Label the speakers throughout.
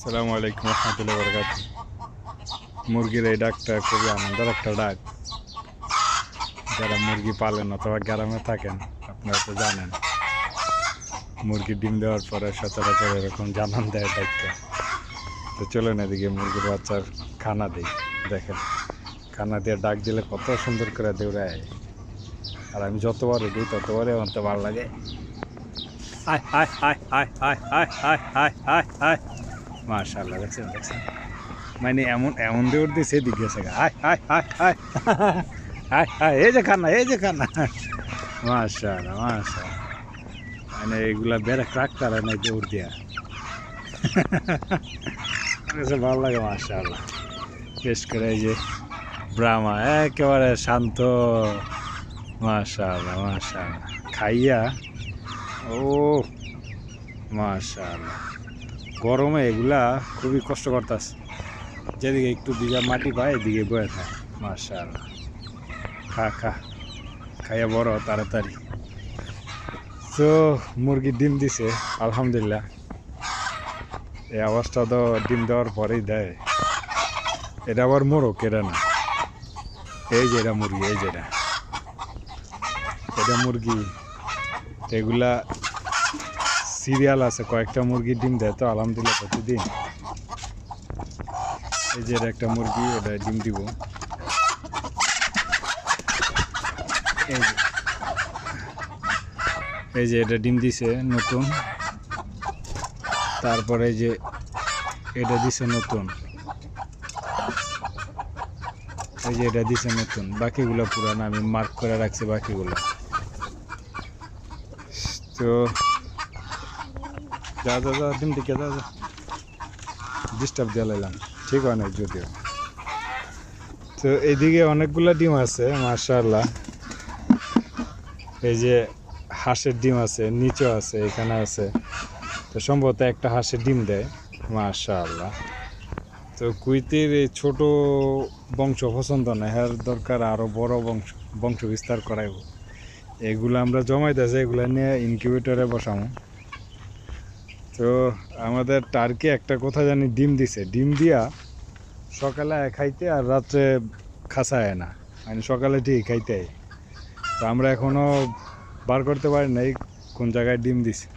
Speaker 1: আসসালামু আলাইকুম রহমতুল্লাহ বরকাত মুরগির এই ডাকটা খুবই আনন্দের একটা ডাক যারা মুরগি পালেন অথবা গ্রামে থাকেন আপনারা তো জানেন মুরগি ডিম দেওয়ার পরে সচরাচর এরকম জানান দেয় ডাকটা তো চলেন এদিকে মুরগির বাচ্চার খানা দিই দেখেন খানা দিয়ে ডাক দিলে কত সুন্দর করে দৌড়ায় আর আমি যতবার দিই ততবারই আমার তো ভালো লাগে আয় আয় আয় আয় আয় আয় আয় আয় আয় আয় মাশাল্লাহ দেখছেন দেখছেন? মানে এমন এমন দৌড় দিয়ে সেদিক গেছে। আয় আয় আয় আয় আয় আয় এই যে খান্না এই যে খান্না মাশাল্লাহ মাশাল্লাহ মানে এগুলা বেড়ে ক্রাক করে নাই দৌড় দিয়া। ভালো লাগে মাশাল্লাহ বেশ করে এই যে ব্রাহ্মা, একেবারে শান্ত। মাশাল্লাহ মাশাল্লাহ খাইয়া, ও মাশাল্লাহ গরমে এগুলা খুবই কষ্ট করতেছে যেদিকে একটু ভিজা মাটি পায়, এদিকে বয়ে থাকে মাশাল্লাহ খা খা। খাইয়া বড়, তাড়াতাড়ি। তো, মুরগি ডিম দিছে, আলহামদুলিল্লাহ। এই আওয়াজটা তো ডিম দেওয়ার পরেই দেয়। এটা আবার মোরগ, এটা না। এই যে এটা মুরগি, এই যে এটা। এটা মুরগি। এগুলা সিরিয়াল আছে, কয়েকটা মুরগি ডিম দেয় তো, আলহামদুলিল্লাহ প্রতিদিন। এই যে একটা মুরগি ওটা ডিম দিব। এই যে। এই যে এটা ডিম দিছে নতুন। তারপরে যে এটা দিছে নতুন। এই যে এটা দিছে নতুন। বাকিগুলো পুরানো আমি মার্ক করে রাখছি বাকিগুলো। তো যা যা যা, ডিম টিকে, যা যা। ডিস্টার্ব দিয়ে লাইলাম। ঠিক না যদিও। তো এদিকে অনেকগুলা ডিম আছে মার্শাল্লাহ এই যে হাঁসের ডিম আছে, নিচেও আছে, এখানে আছে। তো সম্ভবত একটা হাঁসের ডিম দেয় মার্শাল্লাহ তো কুইতের এই ছোট বংশ পছন্দ না, এর দরকার আরও বড় বংশ বংশ বিস্তার করাইব। এগুলো আমরা জমাইতেছি, এগুলো নিয়ে ইনকিউবেটরে বসামো। তো আমাদের টার্কি একটা কথা জানি ডিম দিছে। ডিম দিয়া সকালে খাইতে আর রাত্রে খাসায় না মানে সকালে ঠিক খাইতে। তো আমরা এখনও বার করতে পারি নাই কোন জায়গায় ডিম দিছে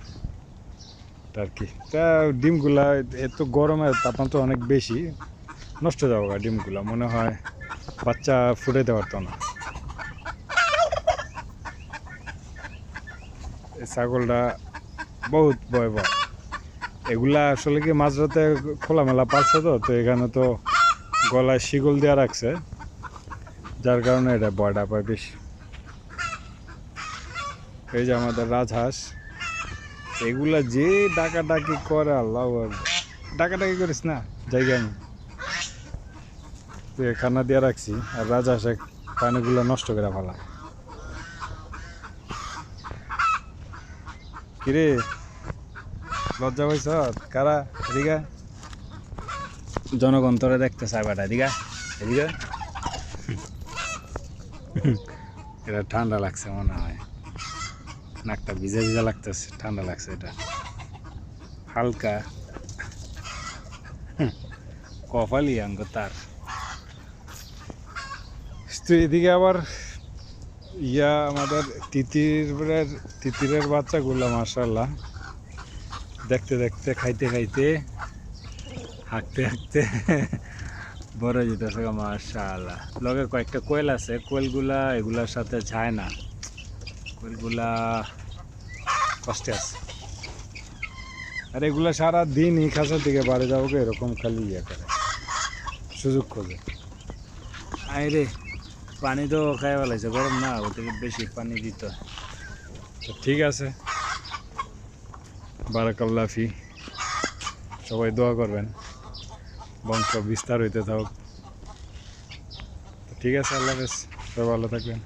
Speaker 1: টার্কি। তা ডিমগুলা এত গরমে তাপমাত্রা অনেক বেশি, নষ্ট গা ডিমগুলা, মনে হয় বাচ্চা ফুটাইতে পারতো না। ছাগলটা বহুত ভয় ভয় এগুলা আসলে কি মাঝরাতে খোলামেলা পালছে তো? তো এখানে তো গলায় শিকল দেওয়া রাখছে। যার কারণে এটা ভয়টা পায় বেশি এই যে আমাদের রাজহাঁস। এগুলা যে ডাকাডাকি করে, আল্লাহ। ডাকাডাকি করিস না জায়গা আমি খানা দিয়ে রাখছি, আর রাজহাঁসে পানিগুলো নষ্ট করে ফেলা। কিরে? লজ্জা পাইছ? কারা? এদিকে? জনগণ তোরে দেখতে চায় বেটা এদিকে? এদিকে? এটা ঠান্ডা লাগছে মনে হয়। নাকটা ভিজা ভিজা লাগতেছে, ঠান্ডা লাগছে এটা। হালকা। কপালি অঙ্গ তার। তো এদিকে আবার ইয়া আমাদের তিতিরের তিতিরের বাচ্চাগুলো মার্শাল্লাহ দেখতে দেখতে খাইতে খাইতে হাঁকতে হাঁকতে বড় যেতেছে মার্শাল্লাহ লগে কয়েকটা কোয়েল আছে কোয়েলগুলা এগুলার সাথে যায় না। কোয়েলগুলা কষ্টে আছে। আর এগুলা সারা দিন এই খাঁচার দিকে বাড়ি যাব গো, এরকম খালি ইয়ে করে। সুযোগ খোঁজে। আই রে পানি তো খাই ফেলাইছে গরম না থেকে বেশি পানি দিতে। তো ঠিক আছে। বারাকাল্লাফি সবাই দোয়া করবেন। বংশ বিস্তার হইতে থাকুক। ঠিক আছে, আল্লাহ হাফেজ। সবাই ভালো থাকবেন।